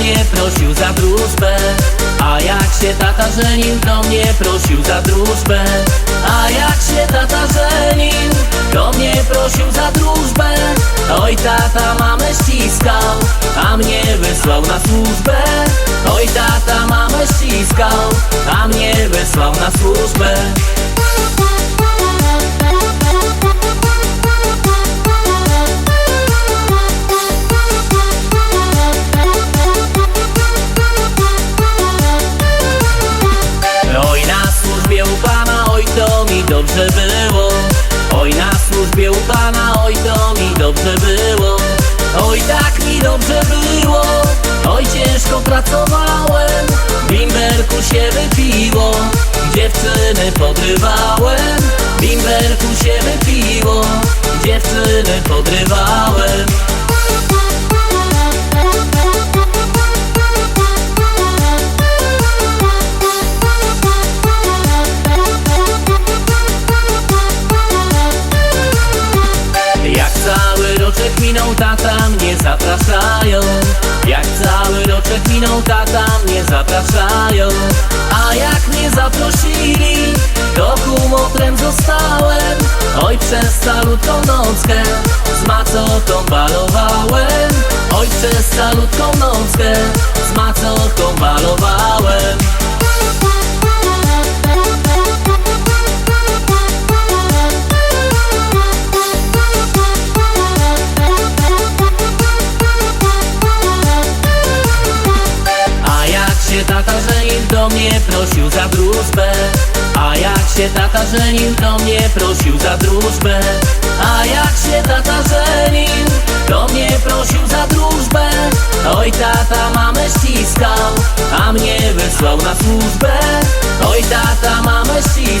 mnie prosił za drużbę. A jak się tata żenił, to mnie prosił za drużbę? A jak się tata żenił, to mnie prosił za drużbę? Oj tata mamę ściskał, a mnie wysłał na służbę dobrze było. Oj na służbie u Pana, oj to mi dobrze było. Oj tak mi dobrze było. Oj ciężko pracowałem bimberku się wypiło. Dziewczyny podrywałem bimberku się wypiło. Dziewczyny podrywałem roczek minął, tata mnie zapraszają. Jak cały roczek minął, tata mnie zapraszają. A jak mnie zaprosili, to kumotrem zostałem. Oj przez nockę z macotą balowałem. Oj przez nockę z macotą balowałem to mnie prosił za drużbę. A jak się tata żenił, to mnie prosił za drużbę. A jak się tata żenił, to mnie prosił za drużbę. Oj tata mamę ściskał, a mnie wysłał na służbę. Oj tata mamę ściskał,